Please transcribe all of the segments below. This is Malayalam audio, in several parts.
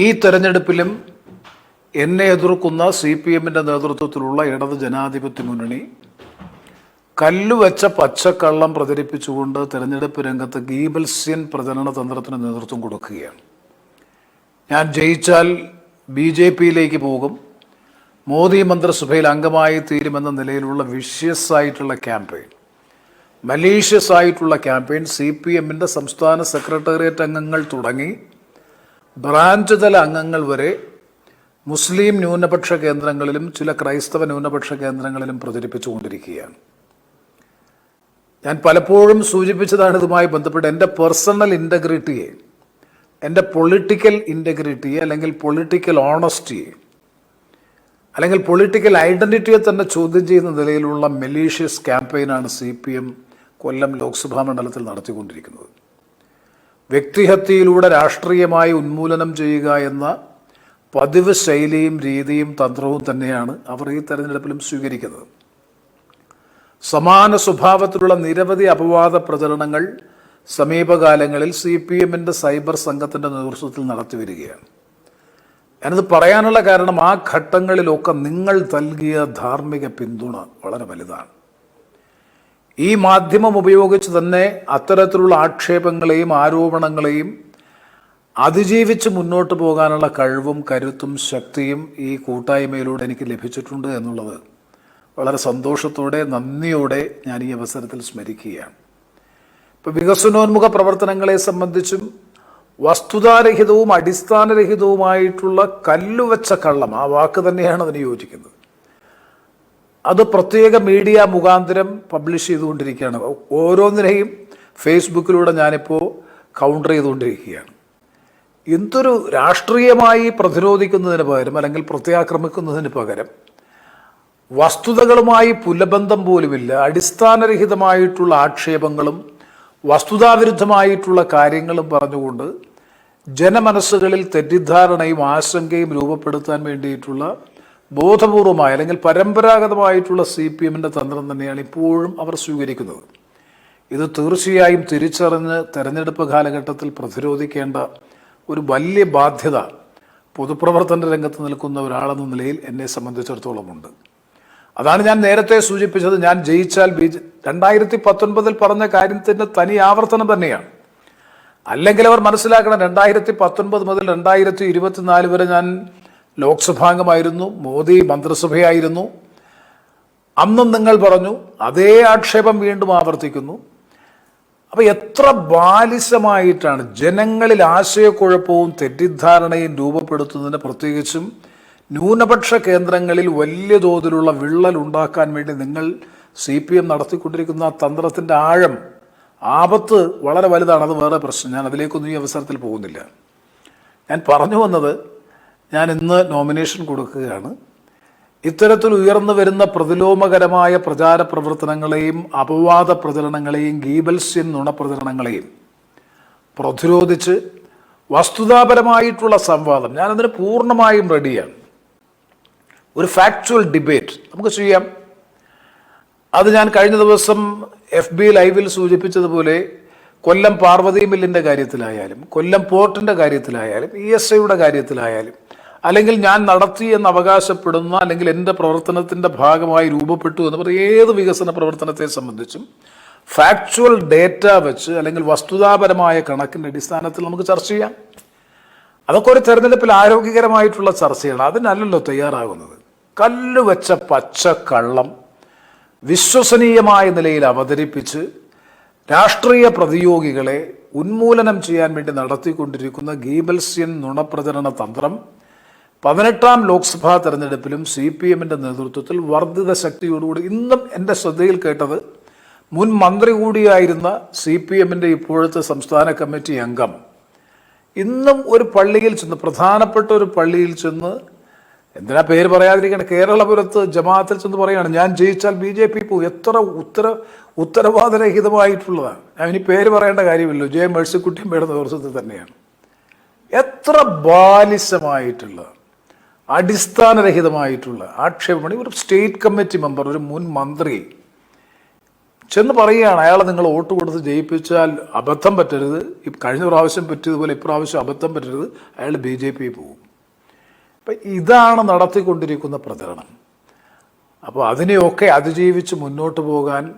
ഈ തെരഞ്ഞെടുപ്പിലും എന്നെ എതിർക്കുന്ന സി പി എമ്മിന്റെ നേതൃത്വത്തിലുള്ള ഇടത് ജനാധിപത്യ മുന്നണി കല്ലുവെച്ച പച്ചക്കള്ളം പ്രചരിപ്പിച്ചുകൊണ്ട് തെരഞ്ഞെടുപ്പ് രംഗത്ത് ഗീബൽസ്യൻ പ്രചരണ തന്ത്രത്തിന് നേതൃത്വം കൊടുക്കുകയാണ്. ഞാൻ ജയിച്ചാൽ ബി ജെ പിയിലേക്ക് പോകും. മോദി മന്ത്രിസഭയിൽ അംഗമായി തീരുമെന്ന നിലയിലുള്ള വിഷ്യസ് ആയിട്ടുള്ള ക്യാമ്പയിൻ. മലീഷ്യസ് ആയിട്ടുള്ള ക്യാമ്പയിൻ സി പി എമ്മിന്റെ സംസ്ഥാന സെക്രട്ടേറിയറ്റ് അംഗങ്ങൾ തുടങ്ങി. ബ്രാഞ്ച് തല അംഗങ്ങൾ വരെ മുസ്ലിം ന്യൂനപക്ഷ കേന്ദ്രങ്ങളിലും ചില ക്രൈസ്തവ ന്യൂനപക്ഷ കേന്ദ്രങ്ങളിലും പ്രചരിപ്പിച്ചുകൊണ്ടിരിക്കുകയാണ്. ഞാൻ പലപ്പോഴും സൂചിപ്പിച്ചതാണ് ഇതുമായി ബന്ധപ്പെട്ട് എന്റെ പേഴ്സണൽ ഇന്റഗ്രിറ്റിയെ എന്റെ പൊളിറ്റിക്കൽ ഇന്റഗ്രിറ്റിയെ അല്ലെങ്കിൽ പൊളിറ്റിക്കൽ ഓണസ്റ്റിയെ അല്ലെങ്കിൽ പൊളിറ്റിക്കൽ ഐഡന്റിറ്റിയെ തന്നെ ചോദ്യം ചെയ്യുന്ന നിലയിലുള്ള malicious ക്യാമ്പയിനാണ് C P M Kollam Lok Sabha മണ്ഡലത്തിൽ നടത്തിക്കൊണ്ടിരിക്കുന്നത്. വ്യക്തിഹത്യയിലൂടെ രാഷ്ട്രീയമായി ഉന്മൂലനം ചെയ്യുക എന്ന പതിവ് ശൈലിയും രീതിയും തന്ത്രവും തന്നെയാണ് അവർ ഈ തെരഞ്ഞെടുപ്പിലും സ്വീകരിക്കുന്നത്. സമാന സ്വഭാവത്തിലുള്ള നിരവധി അപവാദ പ്രചരണങ്ങൾ സമീപകാലങ്ങളിൽ സി പി എമ്മിന്റെ സൈബർ സംഘത്തിന്റെ നേതൃത്വത്തിൽ നടത്തി വരികയാണ്. ഞാനത് പറയാനുള്ള കാരണം ആ ഘട്ടങ്ങളിലൊക്കെ നിങ്ങൾ നൽകിയ ധാർമ്മിക പിന്തുണ വളരെ വലുതാണ്. ഈ മാധ്യമം ഉപയോഗിച്ച് തന്നെ അത്തരത്തിലുള്ള ആക്ഷേപങ്ങളെയും ആരോപണങ്ങളെയും അതിജീവിച്ച് മുന്നോട്ട് പോകാനുള്ള കഴിവും കരുത്തും ശക്തിയും ഈ കൂട്ടായ്മയിലൂടെ എനിക്ക് ലഭിച്ചിട്ടുണ്ട് എന്നുള്ളത് വളരെ സന്തോഷത്തോടെ നന്ദിയോടെ ഞാൻ ഈ അവസരത്തിൽ സ്മരിക്കുകയാണ്. ഇപ്പോൾ വികസനോന്മുഖ പ്രവർത്തനങ്ങളെ സംബന്ധിച്ചും വസ്തുതാരഹിതവും അടിസ്ഥാനരഹിതവുമായിട്ടുള്ള കല്ലുവച്ച കള്ളം ആ വാക്ക് തന്നെയാണ് അതിന് യോജിക്കുന്നത്. അത് പ്രത്യേക മീഡിയ മുഖാന്തരം പബ്ലിഷ് ചെയ്തുകൊണ്ടിരിക്കുകയാണ്. ഓരോന്നിനെയും ഫേസ്ബുക്കിലൂടെ ഞാനിപ്പോൾ കൗണ്ടർ ചെയ്തുകൊണ്ടിരിക്കുകയാണ്. എന്തൊരു രാഷ്ട്രീയമായി പ്രതിരോധിക്കുന്നതിന് പകരം അല്ലെങ്കിൽ പ്രത്യാക്രമിക്കുന്നതിന് പകരം വസ്തുതകളുമായി പുലബന്ധം പോലുമില്ല അടിസ്ഥാനരഹിതമായിട്ടുള്ള ആക്ഷേപങ്ങളും വസ്തുതാവിരുദ്ധമായിട്ടുള്ള കാര്യങ്ങളും പറഞ്ഞുകൊണ്ട് ജനമനസ്സുകളിൽ തെറ്റിദ്ധാരണയും ആശങ്കയും രൂപപ്പെടുത്താൻ വേണ്ടിയിട്ടുള്ള ബോധപൂർവമായ അല്ലെങ്കിൽ പരമ്പരാഗതമായിട്ടുള്ള സി പി എമ്മിന്റെ തന്ത്രം തന്നെയാണ് ഇപ്പോഴും അവർ സ്വീകരിക്കുന്നത്. ഇത് തീർച്ചയായും തിരിച്ചറിഞ്ഞ് തെരഞ്ഞെടുപ്പ് കാലഘട്ടത്തിൽ പ്രതിരോധിക്കേണ്ട ഒരു വലിയ ബാധ്യത പൊതുപ്രവർത്തന രംഗത്ത് നിൽക്കുന്ന ഒരാളെന്ന നിലയിൽ എന്നെ സംബന്ധിച്ചിടത്തോളം ഉണ്ട്. അതാണ് ഞാൻ നേരത്തെ സൂചിപ്പിച്ചത്. ഞാൻ ജയിച്ചാൽ ബി ജെ രണ്ടായിരത്തി പത്തൊൻപതിൽ പറഞ്ഞ കാര്യത്തിന്റെ തനി ആവർത്തനം തന്നെയാണ്. അല്ലെങ്കിൽ അവർ മനസ്സിലാക്കണം രണ്ടായിരത്തി പത്തൊൻപത് മുതൽ രണ്ടായിരത്തി ഇരുപത്തിനാല് വരെ ഞാൻ ലോക്സഭാംഗമായിരുന്നു മോദി മന്ത്രിസഭയായിരുന്നു. അന്നും നിങ്ങൾ പറഞ്ഞു അതേ ആക്ഷേപം വീണ്ടും ആവർത്തിക്കുന്നു. അപ്പോൾ എത്ര ബാലിശമായിട്ടാണ് ജനങ്ങളിൽ ആശയക്കുഴപ്പവും തെറ്റിദ്ധാരണയും രൂപപ്പെടുത്തുന്നതിന് പ്രത്യേകിച്ചും ന്യൂനപക്ഷ കേന്ദ്രങ്ങളിൽ വലിയ തോതിലുള്ള വിള്ളൽ ഉണ്ടാക്കാൻ വേണ്ടി നിങ്ങൾ സി പി എം നടത്തിക്കൊണ്ടിരിക്കുന്ന തന്ത്രത്തിന്റെ ആഴം ആപത്ത് വളരെ വലുതാണ്. അത് വേറെ പ്രശ്നം. ഞാൻ അതിലേക്കൊന്നും ഈ അവസരത്തിൽ പോകുന്നില്ല. ഞാൻ പറഞ്ഞു വന്നത് ഞാൻ ഇന്ന് നോമിനേഷൻ കൊടുക്കുകയാണ്. ഇത്തരത്തിൽ ഉയർന്നു വരുന്ന പ്രതിലോമകരമായ പ്രചാര പ്രവർത്തനങ്ങളെയും അപവാദ പ്രചരണങ്ങളെയും ഗീബൽസ്യൻ നുണപ്രചരണങ്ങളെയും പ്രതിരോധിച്ച് വസ്തുതാപരമായിട്ടുള്ള സംവാദം ഞാനതിന് പൂർണമായും റെഡിയാണ് ഒരു ഫാക്ച്വൽ ഡിബേറ്റ് നമുക്ക് ചെയ്യാം. അത് ഞാൻ കഴിഞ്ഞ ദിവസം എഫ് ബി ലൈവിൽ സൂചിപ്പിച്ചതുപോലെ കൊല്ലം പാർവതി മില്ലിന്റെ കാര്യത്തിലായാലും കൊല്ലം പോർട്ടിന്റെ കാര്യത്തിലായാലും ഇ എസ് ഐയുടെ കാര്യത്തിലായാലും അല്ലെങ്കിൽ ഞാൻ നടത്തി എന്ന് അവകാശപ്പെടുന്ന അല്ലെങ്കിൽ എന്റെ പ്രവർത്തനത്തിന്റെ ഭാഗമായി രൂപപ്പെട്ടു എന്ന് പറയുന്ന ഏത് വികസന പ്രവർത്തനത്തെ സംബന്ധിച്ചും ഫാക്ച്വൽ ഡേറ്റ വെച്ച് അല്ലെങ്കിൽ വസ്തുതാപരമായ കണക്കിന്റെ അടിസ്ഥാനത്തിൽ നമുക്ക് ചർച്ച ചെയ്യാം. അതൊക്കെ ഒരു തെരഞ്ഞെടുപ്പിൽ ആരോഗ്യകരമായിട്ടുള്ള ചർച്ചയാണ്. അതിനല്ലല്ലോ തയ്യാറാകുന്നത്. കല്ലുവെച്ച പച്ചക്കള്ളം വിശ്വസനീയമായ നിലയിൽ അവതരിപ്പിച്ച് രാഷ്ട്രീയ പ്രതിയോഗികളെ ഉന്മൂലനം ചെയ്യാൻ വേണ്ടി നടത്തിക്കൊണ്ടിരിക്കുന്ന ഗീബൽസ്യൻ നുണപ്രചരണ തന്ത്രം പതിനെട്ടാം ലോക്സഭാ തെരഞ്ഞെടുപ്പിലും സി പി എമ്മിന്റെ നേതൃത്വത്തിൽ വർദ്ധിത ശക്തിയോടുകൂടി ഇന്നും എന്റെ ശ്രദ്ധയിൽ കേട്ടത് മുൻ മന്ത്രി കൂടിയായിരുന്ന സി പി എമ്മിന്റെ ഇപ്പോഴത്തെ സംസ്ഥാന കമ്മിറ്റി അംഗം. ഇന്നും ഒരു പള്ളിയിൽ ചെന്ന് പ്രധാനപ്പെട്ട ഒരു പള്ളിയിൽ ചെന്ന് എന്തിനാ പേര് പറയാതിരിക്കണം? കേരളപുരത്ത് ജമാഅത്തിൽ ചെന്ന് പറയുകയാണ് ഞാൻ ജയിച്ചാൽ ബി ജെ പി പോകും എത്ര ഉത്തര ഉത്തരവാദരഹിതമായിട്ടുള്ളതാണ്. ഞാൻ ഇനി പേര് പറയേണ്ട കാര്യമില്ല മേഴ്സിക്കുട്ടിയും പേടുന്ന നേതൃത്വത്തിൽ തന്നെയാണ്. എത്ര ബാലിശമായിട്ടുള്ള അടിസ്ഥാനരഹിതമായിട്ടുള്ള ആക്ഷേപമാണ് ഒരു സ്റ്റേറ്റ് കമ്മിറ്റി മെമ്പർ ഒരു മുൻ മന്ത്രി ചെന്ന് പറയുകയാണ് അയാളെ നിങ്ങൾ വോട്ട് കൊടുത്ത് ജയിപ്പിച്ചാൽ അബദ്ധം പറ്റരുത്. ഈ കഴിഞ്ഞ പ്രാവശ്യം പറ്റിയതുപോലെ ഇപ്രാവശ്യം അബദ്ധം പറ്റരുത്. അയാൾ ബി ജെ പി പോകും. അപ്പം ഇതാണ് നടത്തിക്കൊണ്ടിരിക്കുന്ന പ്രചരണം. അപ്പോൾ അതിനെയൊക്കെ അതിജീവിച്ച് മുന്നോട്ട് പോകാൻ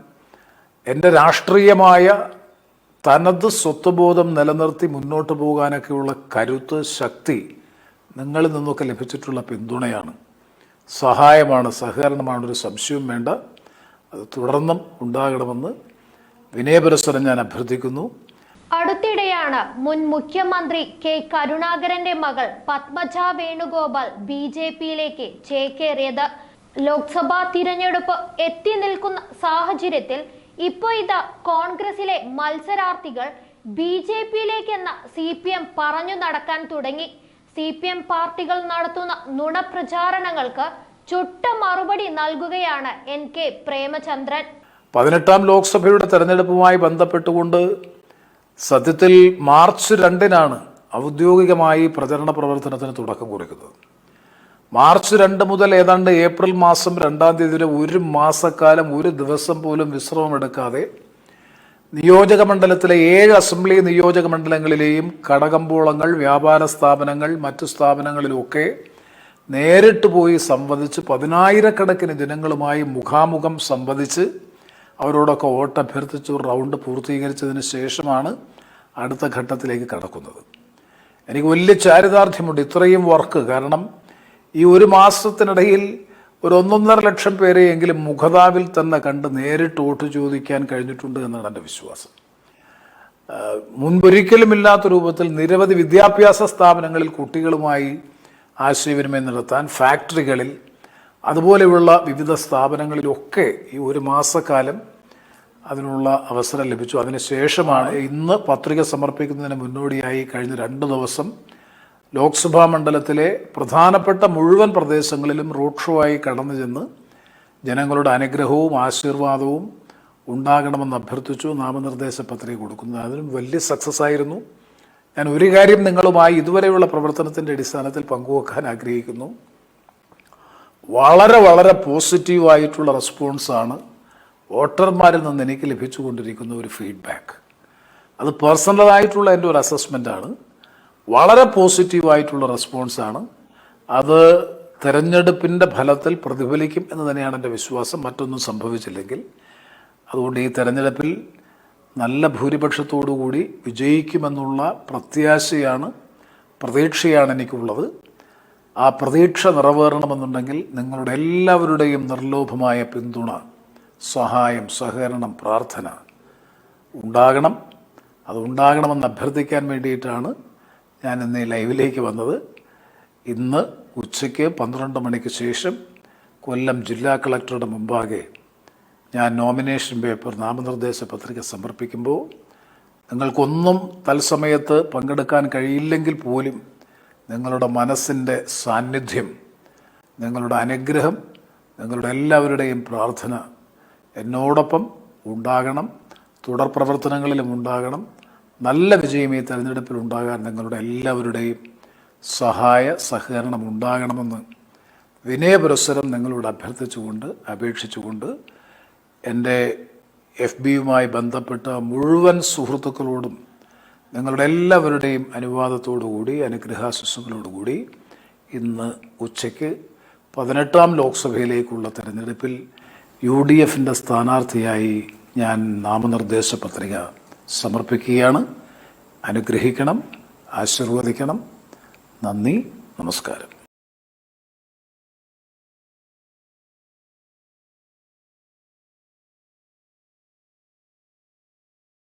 എന്റെ രാഷ്ട്രീയമായ തനത് സ്വത്വബോധം നിലനിർത്തി മുന്നോട്ട് പോകാനൊക്കെയുള്ള കരുത്ത് ശക്തി നിങ്ങളിൽ നിന്നൊക്കെ ലഭിച്ചിട്ടുള്ള പിന്തുണയാണ്. സഹായമാണ് സഹകരണമാണ് ഒരു സംശയവും വേണ്ട. അത് തുടർന്നും ഉണ്ടാകണമെന്ന് വിനയപുരസ്സരം ഞാൻ അഭ്യർത്ഥിക്കുന്നു. അടുത്തിടെയാണ് മുൻ മുഖ്യമന്ത്രി കെ കരുണാകരന്റെ മകൾ പത്മജ വേണുഗോപാൽ ബി ജെ പിയിലേക്ക് ചേക്കേറിയത്. ലോക്സഭാ തിരഞ്ഞെടുപ്പ് എത്തി നിൽക്കുന്ന സാഹചര്യത്തിൽ ഇപ്പോ ഇതാ കോൺഗ്രസിലെ മത്സരാർത്ഥികൾ ബി ജെ പിയിലേക്കെന്ന സി പി എം പറഞ്ഞു നടക്കാൻ തുടങ്ങി. സി പി എം പാർട്ടികൾ നടത്തുന്ന നുണപ്രചാരണങ്ങൾക്ക് ചുട്ട മറുപടി നൽകുകയാണ് എൻ കെ പ്രേമചന്ദ്രൻ. പതിനെട്ടാം ലോക്സഭയുടെ തെരഞ്ഞെടുപ്പുമായി ബന്ധപ്പെട്ടുകൊണ്ട് സത്യത്തിൽ മാർച്ച് രണ്ടിനാണ് ഔദ്യോഗികമായി പ്രചരണ പ്രവർത്തനത്തിന് തുടക്കം കുറിക്കുന്നത്. മാർച്ച് രണ്ട് മുതൽ ഏതാണ്ട് ഏപ്രിൽ മാസം രണ്ടാം തീയതി വരെ ഒരു മാസക്കാലം ഒരു ദിവസം പോലും വിശ്രമമെടുക്കാതെ നിയോജക മണ്ഡലത്തിലെ ഏഴ് അസംബ്ലി നിയോജക മണ്ഡലങ്ങളിലെയും കടകമ്പോളങ്ങൾ വ്യാപാര സ്ഥാപനങ്ങൾ മറ്റു സ്ഥാപനങ്ങളിലുമൊക്കെ നേരിട്ട് പോയി സംവദിച്ച് പതിനായിരക്കണക്കിന് ജനങ്ങളുമായി മുഖാമുഖം സംവദിച്ച് അവരോടൊക്കെ വോട്ടഭ്യർത്ഥിച്ച് ഒരു റൗണ്ട് പൂർത്തീകരിച്ചതിന് ശേഷമാണ് അടുത്ത ഘട്ടത്തിലേക്ക് കടക്കുന്നത്. എനിക്ക് വലിയ ചാരിതാർത്ഥ്യമുണ്ട് ഇത്രയും വർക്ക്. കാരണം ഈ ഒരു മാസത്തിനിടയിൽ ഒരു ഒന്നൊന്നര ലക്ഷം പേരെയെങ്കിലും മുഖതാവിൽ തന്നെ കണ്ട് നേരിട്ട് വോട്ട് ചോദിക്കാൻ കഴിഞ്ഞിട്ടുണ്ട് എന്നാണ് എന്റെ വിശ്വാസം. മുൻപൊരിക്കലും ഇല്ലാത്ത രൂപത്തിൽ നിരവധി വിദ്യാഭ്യാസ സ്ഥാപനങ്ങളിൽ കുട്ടികളുമായി ആശയവിനിമയം നടത്താൻ ഫാക്ടറികളിൽ അതുപോലെയുള്ള വിവിധ സ്ഥാപനങ്ങളിലൊക്കെ ഈ ഒരു മാസക്കാലം അതിനുള്ള അവസരം ലഭിച്ചു. അതിനുശേഷമാണ് ഇന്ന് പത്രിക സമർപ്പിക്കുന്നതിന് മുന്നോടിയായി കഴിഞ്ഞ രണ്ട് ദിവസം ലോക്സഭാ മണ്ഡലത്തിലെ പ്രധാനപ്പെട്ട മുഴുവൻ പ്രദേശങ്ങളിലും റോഡ് ഷോ ആയി കടന്നു ചെന്ന് ജനങ്ങളുടെ അനുഗ്രഹവും ആശീർവാദവും ഉണ്ടാകണമെന്ന് അഭ്യർത്ഥിച്ചു. നാമനിർദ്ദേശ പത്രിക കൊടുക്കുന്നത് അതിനും വലിയ സക്സസ് ആയിരുന്നു. ഞാൻ ഒരു കാര്യം നിങ്ങളുമായി ഇതുവരെയുള്ള പ്രവർത്തനത്തിന്റെ അടിസ്ഥാനത്തിൽ പങ്കുവെക്കാൻ ആഗ്രഹിക്കുന്നു. വളരെ വളരെ പോസിറ്റീവായിട്ടുള്ള റെസ്പോൺസാണ് വോട്ടർമാരിൽ നിന്ന് എനിക്ക് ലഭിച്ചുകൊണ്ടിരിക്കുന്ന ഒരു ഫീഡ്ബാക്ക് അത് പേഴ്സണലായിട്ടുള്ള എന്റെ ഒരു അസസ്മെന്റാണ് വളരെ പോസിറ്റീവായിട്ടുള്ള റെസ്പോൺസാണ്. അത് തെരഞ്ഞെടുപ്പിന്റെ ഫലത്തിൽ പ്രതിഫലിക്കും എന്ന് തന്നെയാണ് എന്റെ വിശ്വാസം. മറ്റൊന്നും സംഭവിച്ചില്ലെങ്കിൽ അതുകൊണ്ട് ഈ തെരഞ്ഞെടുപ്പിൽ നല്ല ഭൂരിപക്ഷത്തോടുകൂടി വിജയിക്കുമെന്നുള്ള പ്രത്യാശയാണ് പ്രതീക്ഷയാണ് എനിക്കുള്ളത്. ആ പ്രതീക്ഷ നിറവേറണമെന്നുണ്ടെങ്കിൽ നിങ്ങളുടെ എല്ലാവരുടെയും നിർലോഭമായ പിന്തുണ സഹായം സഹകരണം പ്രാർത്ഥന ഉണ്ടാകണം. അത് ഉണ്ടാകണമെന്ന് അഭ്യർത്ഥിക്കാൻ വേണ്ടിയിട്ടാണ് ഞാൻ ഇന്ന് ഈ ലൈവിലേക്ക് വന്നത് ഇന്ന് ഉച്ചയ്ക്ക് പന്ത്രണ്ട് മണിക്ക് ശേഷം കൊല്ലം ജില്ലാ കളക്ടറുടെ മുമ്പാകെ ഞാൻ നോമിനേഷൻ പേപ്പർ നാമനിർദ്ദേശ പത്രിക സമർപ്പിക്കുമ്പോൾ നിങ്ങൾക്കൊന്നും തത്സമയത്ത് പങ്കെടുക്കാൻ കഴിയില്ലെങ്കിൽ പോലും നിങ്ങളുടെ മനസ്സിന്റെ സാന്നിധ്യം നിങ്ങളുടെ അനുഗ്രഹം നിങ്ങളുടെ എല്ലാവരുടെയും പ്രാർത്ഥന എന്നോടൊപ്പം ഉണ്ടാകണം തുടർ പ്രവർത്തനങ്ങളിലും ഉണ്ടാകണം. നല്ല വിജയം ഈ തെരഞ്ഞെടുപ്പിൽ ഉണ്ടാകാൻ നിങ്ങളുടെ എല്ലാവരുടെയും സഹായ സഹകരണം ഉണ്ടാകണമെന്ന് വിനയപുരസ്സരം നിങ്ങളോട് അഭ്യർത്ഥിച്ചുകൊണ്ട് അപേക്ഷിച്ചുകൊണ്ട് എന്റെ എഫ് ബിയുമായി ബന്ധപ്പെട്ട മുഴുവൻ സുഹൃത്തുക്കളോടും നിങ്ങളുടെ എല്ലാവരുടെയും അനുവാദത്തോടുകൂടി അനുഗ്രഹാശിസുകളോടുകൂടി ഇന്ന് ഉച്ചയ്ക്ക് പതിനെട്ടാം ലോക്സഭയിലേക്കുള്ള തെരഞ്ഞെടുപ്പിൽ യു ഡി എഫിന്റെ സ്ഥാനാർത്ഥിയായി ഞാൻ നാമനിർദ്ദേശ പത്രിക സമർപ്പിക്കുകയാണ്. അനുഗ്രഹിക്കണം ആശീർവദിക്കണം. നന്ദി നമസ്കാരം.